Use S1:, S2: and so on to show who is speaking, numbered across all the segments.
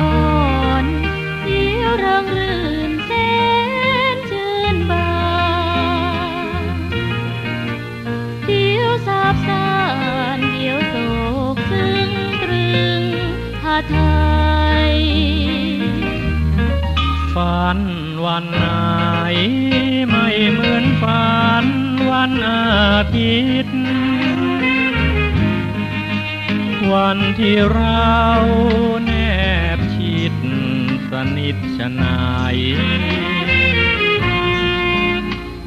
S1: อ่อนสีเริงรื่นแสนชื่บานเดี๋ยวสาบสานเดี๋ยวโศกซึ้งตรึงท่าไทยฝันวัน
S2: ไหนไม่เหมือนฝันวันอาทิตย์วันที่เรา นิดชนาย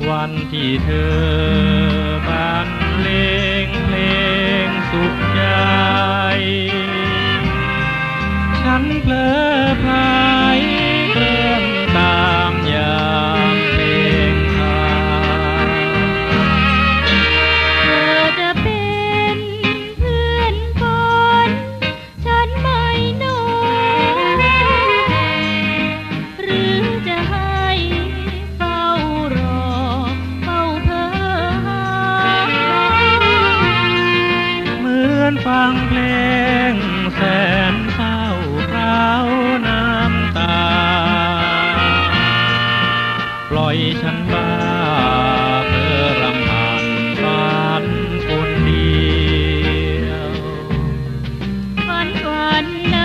S2: วันที่
S1: เธอบานเลงเลงสุขใจ ฉันเพลอพา ล่อยฉันบ้าเพื่อรำพันฝันคนเดียว
S2: วันวันไหน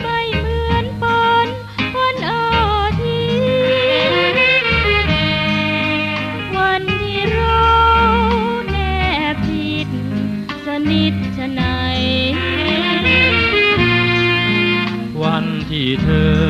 S2: ไม่เหมือนปันวันอาทิตย์วันที่เราแนบผิดสนิทชะไหน
S1: วันที่เธอ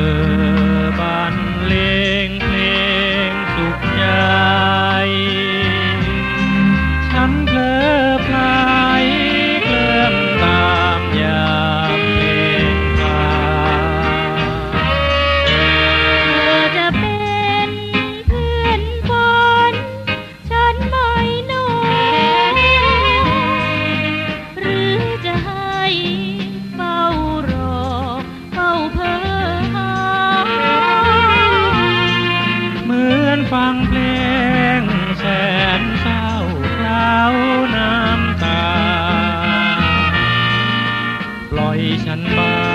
S1: ล่อย
S2: ฉันบ้า